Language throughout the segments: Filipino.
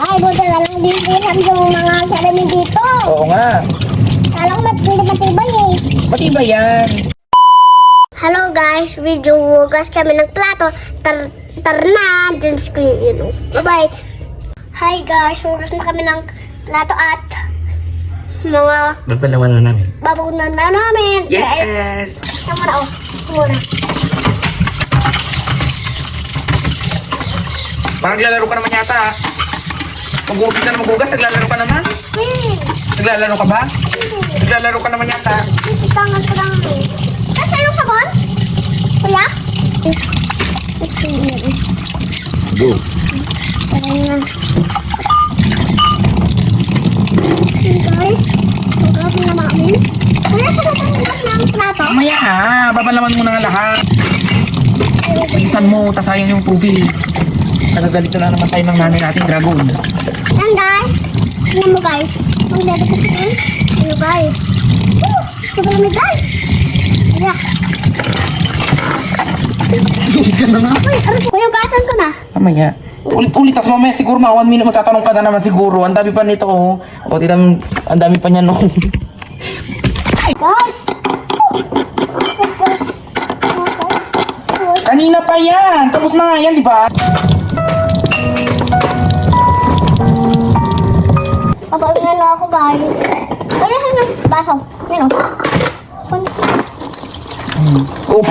Ay, buti na lang din yung mga salamin dito. Oo nga. Kala ko mat- matibay eh. Matibay yan. Hello guys, video hugas kami ng plato. Tar tar na, dyan screen, know. Bye-bye. Hi guys, hugas na kami ng plato at mga Babalawan na namin. babakunan na namin. Yes! Ito muna, oh. Muna. Parang naglalaro ka naman yata. ah. Mag-uugis ka na mag-ugas, naglalaro ka naman. Hmm. Naglalaro ka ba? Naglalaro ka naman yata. Tangan ko lang. Kasi yung sabon? Kuya? Go. Guys. Hugasin na. Kuya, sa ba hugas namin plato? Mamaya na, babalawan mo na lahat. Bilisan mo, tasayan yung tubig. Nagagalito na naman tayo ng nanay nating dragon. Yan guys. Tingnan mo guys. Ang dede ko. Ano guys? Woo! Sobrang lamig guys. Yeah. Sulit ka na nga. Uy, ano Kuya, hugasan ko na. Mamaya. Ulit-ulit, tas mamaya siguro mga one minute magtatanong ka na naman siguro. Ang dami pa nito, oh. O, tinan, ang dami pa niyan, oh. Guys. Guys. Guys. Kanina pa yan. Tapos na nga yan, di ba? Papawinan na ako guys. Kuya, saan yung baso? Yan o. Oh,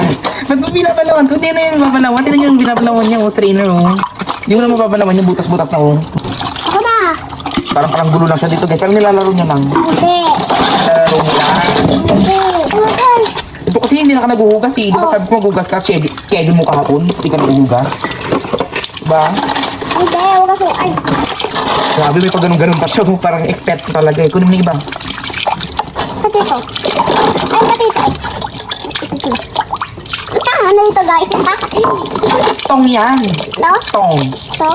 ba't mo binabalawan? Kung di na yung babalawan, tinan yung binabalawan niya, oh, strainer, oh. Hindi mo na mababalawan yung butas-butas na, oh. Ako na. Parang parang gulo lang siya dito, guys. Pero nilalaro niya lang. Hindi. Nilalaro niya lang. Hindi. Oh guys. Ito kasi hindi na ka naghuhugas, eh. Di ba sabi ko maghugas ka, schedule, mo kahapon. Hindi ka naghuhugas. Diba? Hindi. Huwag kasi. Ay. Grabe, may pag ganun-ganun pa siya. oh. Parang expert ko talaga, eh. Kunin mo na iba. Pati ito. Ay, pati ito. Ito. Ano ito guys? Ito. Tong yan. No? Tong. Ito.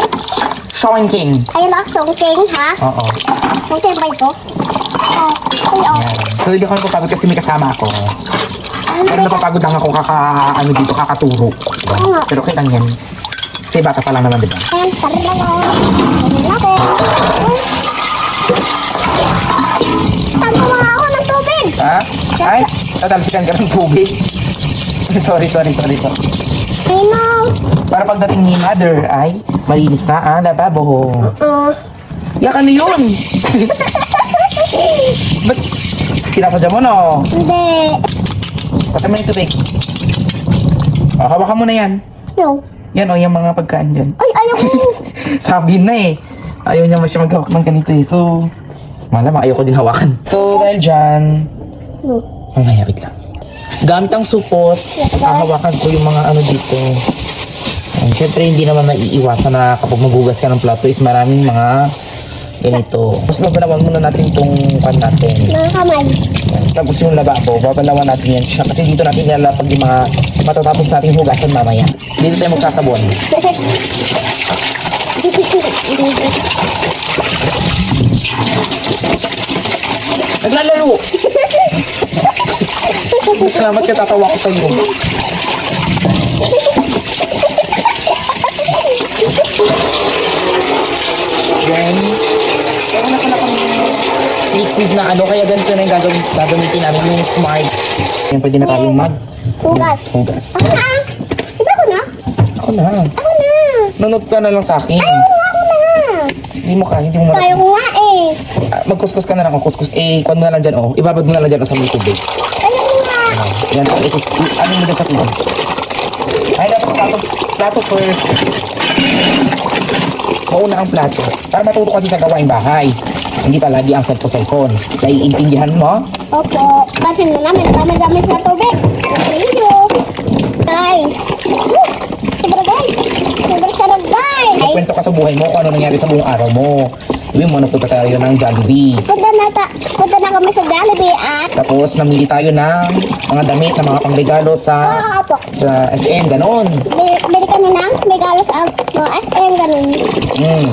Sean King. Ay, lang. Songking ha? Oo. Songking ba ito? Oh. Ay, oh. Yan. So, hindi ako napapagod kasi may kasama ako. Ano Pero ba? napapagod lang ako kaka, ano dito, kakaturo. Diba? Oo nga. Pero okay lang yan. Kasi bata pa lang naman, diba? Natin. Tanto mga ako ng tubig. Ha? Ay, tatalsikan ka ng tubig. sorry, sorry, sorry, sorry. Know. Para pagdating ni mother ay malinis na ang lababo. Uh, Yak, ano yun? Ba't sinasadya mo, no? hindi. Mo yung tubig. O, hawakan mo na yan. No. Yan, o, yung mga pagkain dyan. Ay, ayaw ko. Sabi na eh. Ayaw niya masya maghawak ng ganito eh. So, malamang ayaw ko din hawakan. So, dahil dyan, No. mamaya wait lang. Gamit ang supot, hahawakan ko yung mga ano dito. And syempre, hindi naman maiiwasan na kapag maghugas ka ng plato is maraming mga ganito. Tapos babalawan muna natin itong pan natin. Mga kamay. Tapos yung lababo, babalawan natin yan. siya. Kasi dito natin nilalapag yung mga matatapos nating hugasan mamaya. Dito tayo magsasabon. Naglalaro! Salamat ka tatawa ko sa iyo. Then, meron na pala liquid na ano, kaya ganito na yung gagawin, gagamitin namin yung smart. Yan, pwede na tayong mag Hugas. hugas. Ako na. Iba ko na. Ako na. Ako na. Nunod ka na lang sa akin. Ayaw ko ako na. Hindi mo kaya, hindi mo Ayaw malaki. ko nga eh. Ah, magkuskus ka na lang, magkuskus. Eh, kung mo na lang dyan, oh. Ibabad mo na lang dyan oh, sa may tubig. Ayaw nga. Ah, yan, oh, ikus, i- ano mo dyan sa tubig. Ay, dapat plato, plato first. Mauna ang plato. Para matuto ka din sa gawaing bahay. Hindi palagi ang cellphone-cellphone. Naiintindihan mo? Opo. Basin mo namin. Dami-dami sa tubig. Thank you. Guys. Woo! Sobra guys. Sobra sarap guys. Ay, Kwento ka sa buhay mo kung ano nangyari sa buong araw mo. Sabi mo, nagpunta tayo ng Jollibee. punta na, ta punta na kami sa Jollibee at Tapos namili tayo ng mga damit na mga pangregalo sa Oo, opo. sa SM, ganon. Bili, bili kami ng regalo sa mga SM ganun. Mm.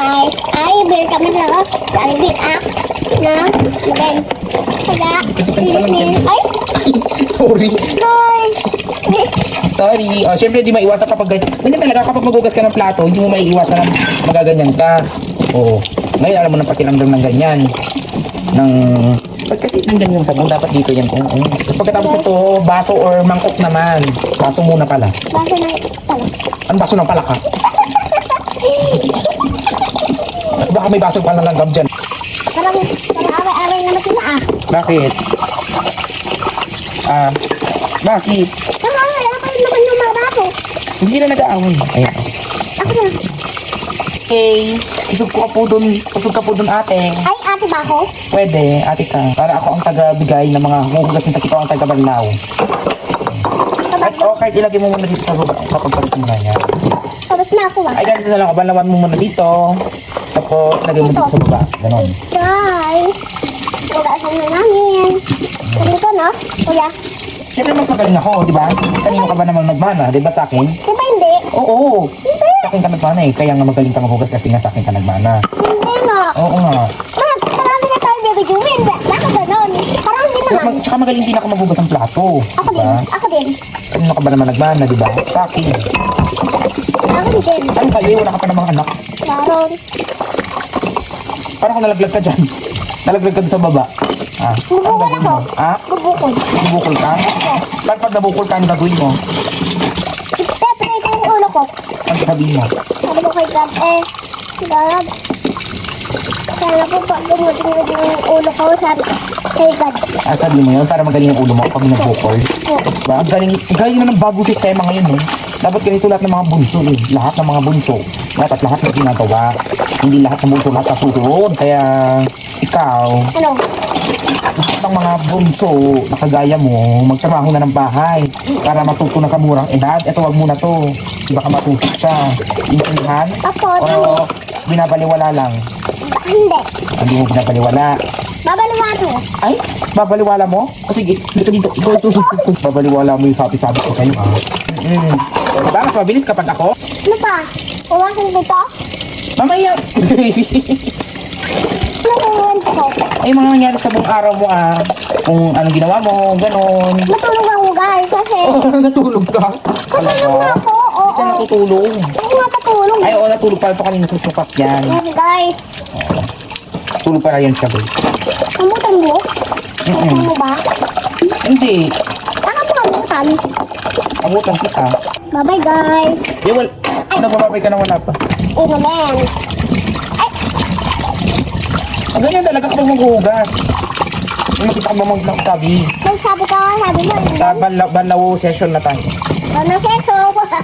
Guys, ay bili kami sa Jollibee at ng magay. Kaya, ay, Sorry. guys. Sorry. Oh, syempre, di maiwasan kapag ganyan. Ganyan talaga kapag magugas ka ng plato, hindi mo maiiwasan na magaganyan ka. Oo. Ngayon, alam mo na pakiramdam ng ganyan. Ng... Ba't kasi nandyan yung sabon? Dapat dito yan. Oo. Tapos pagkatapos nito, baso or mangkok naman. Baso muna pala. Baso ng pala. Ang baso ng palaka. Baka may baso pa langgam dyan. Parang, parang away-away naman sila ah. Bakit? Ah, bakit? Parang away-away naman yung mga baso. Hindi sila nag-aaway. Ayan. Ako na. Okay. Isog ko ka po dun. Usog ka po dun ate. Ay, ate ba ako? Pwede, ate ka. Para ako ang taga-bigay ng mga huhugas ng ikaw ang taga-barnaw. At oh, kahit ilagay mo muna dito sa baba kapag palit mo na niya. Tapos na ako ah. Ay, ganito na lang. Banlawan mo muna dito. Tapos, lagay mo dito sa baba. Ganon. Guys, ugasan na namin. Ganito no? Kuya, Siyempre, mas magaling ako, di ba? Kanino ka ba namang nagmana? Di ba sa akin? di ba hindi? Oo. Sa akin ka nagmana eh. Kaya nga magaling ka maghugas kasi nga sa akin ka nagmana. Hindi nga. Oo nga. Ma, marami na tayo bibigyan. Bakit ganon? Parang hindi naman. mag- tsaka magaling din ako maghugas ng plato. Ako din. Diba? Ako din. Kanino ka ba naman nagmana, di ba? Sa akin. Ako din. Ano kayo? Wala ka pa namang anak. Maroon. Parang ako nalaglag ka dyan. Nalaglag ka sa baba. Ah, Bubukol ako. mo? Ah, Bubukol. bubukol ka? Paano pag nabukol ka, ano gagawin mo? Tetry ko yung ulo ko. Ang sabihin mo? Sabi ko kay God, eh, God, sana po pag gumutin yung ulo ko, sabi ko, kay God. Ah, sabi mo yun, para magaling ang ulo mo pag nabukol. Diba? Ang galing, ang galing na ng bago sistema ngayon, eh. Dapat ganito lahat ng mga bunso, eh. Lahat ng mga bunso. Dapat lahat ng ginagawa. Hindi lahat ng bunso lahat nasusunod. Kaya, ikaw, Ano? lahat ng mga bunso na kagaya mo, magtrabaho na ng bahay para matuto na sa murang edad. Ito, wag mo na to. Baka matusok ka. Intindihan? Ako, O, binabaliwala lang. hindi. Hindi mo binabaliwala. Babaliwa ko. Ay, babaliwala mo? O sige, ka dito. Ikaw ko. Babaliwala mo yung sabi-sabi ko sa'yo, ah. Mm. Diba, mas mabilis kapag ako? Ano pa? Uwasan dito? Mamaya. Ano uwan ko? Ay, mga nangyari sa buong araw mo, ah. Kung anong ginawa mo, ganon. Matulog ako guys kasi Oh, natulog ka? Natulog na ako, oo. Hindi ka natutulog. ako nga patulog. Ay, oo, natulog pala ito kanina sa sukat yan. Yes guys. Tulog pala yan siya, guys. Kamutan mo? Mm-mm. Kamutan mo ba? Hindi. Kamutan. Abutan kita. Bye bye guys. Eh, wal... Nabababay ka na wala pa. Una men. Ang ganyan talaga kapag maghuhugas. May nakita ka ba magtabi? May sabi ka, sabi mo. Sa banlaw, banlaw session na tayo. Ano seso?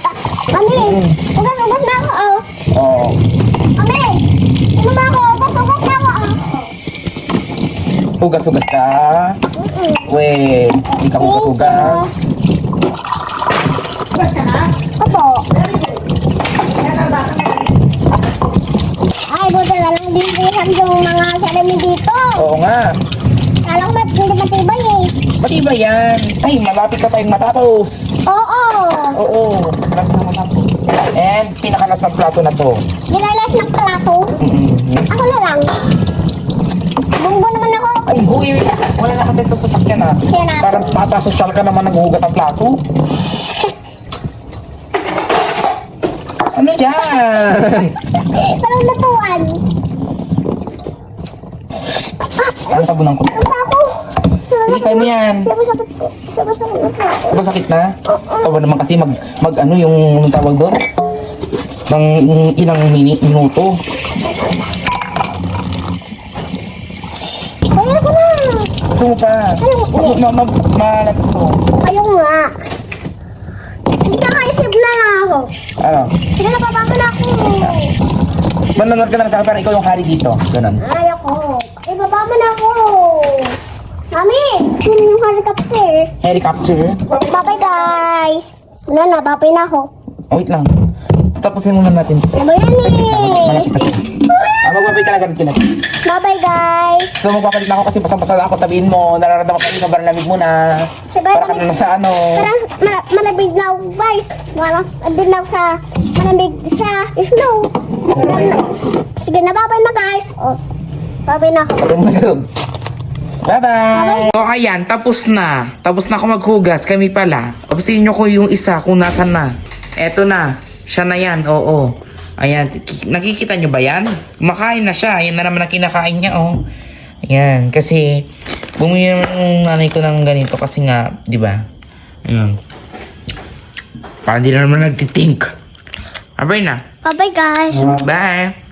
Mami, ugas-ugas na ako oh. Oo. Mami, ano ba ako? Ugas-ugas na ako oh. Hugas-hugas ka. Mm-mm. Wait, hindi ka hugas-hugas. Opo. Ay, buta na lang bilisan yung mga sarami dito. Oo nga. Kala ko mat hindi matibay eh. Matibay yan. Ay, malapit ka tayong matapos. Oo. Oo, malapit na matapos. And pinakalas ng plato na to. Ginalas ng plato. Mm-mm. Ako na lang. Bunggo naman ako. Ay, huy, wala na kasi sa sasakyan ah. Siya na. Parang mata social ka naman naghuhugas ng plato. Ano dyan? Parang lutuan. Ang tabunan ko. Ano ba ako? Sige, kaya mo yan. Sabi sakit ko. Sakit ko. Sobrang sakit na. Tawa naman kasi mag, mag ano yung tawag doon? Ng ilang minute, minuto. Kaya ko na. Gusto mo pa? Malapit ko. Ayaw nga. Hindi ka kaisip na nga ako. Ano? Sige na bababa na ako. Manonood ka lang sa akin para ikaw yung hari dito. Ganun. Ayaw ko. Ay, bababa na ako. Mami, yun yung helicopter. Helicopter. Bye-bye guys. Wala na, babay na ako. Oh, wait lang. Tapusin muna natin. Ano ba yan eh? Malapit. Ah, magbabay ka na ganun kinag. Bye-bye guys. So magpapalit na ako kasi pasang-pasang ako sabihin mo, nararamdaman ka na lamig mo na. Sa Para ka na sa ano. Parang ma- malamig na ako, guys. Parang andun lang sa malamig sa snow. Sige na, bye-bye na guys. Oh. Babay na. Bye-bye! So, ayan, tapos na. Tapos na ako maghugas. Kami pala. Observe nyo ko yung isa kung nasan na. Eto na. Siya na yan, oo. Ayan, ki- nakikita nyo ba yan? Kumakain na siya. Ayan na naman ang kinakain niya, oh. Ayan, kasi bumili naman yung nanay ko ng ganito kasi nga, di ba? Ayan. Parang di na naman nagtitink. Abay na. Bye-bye guys. Bye!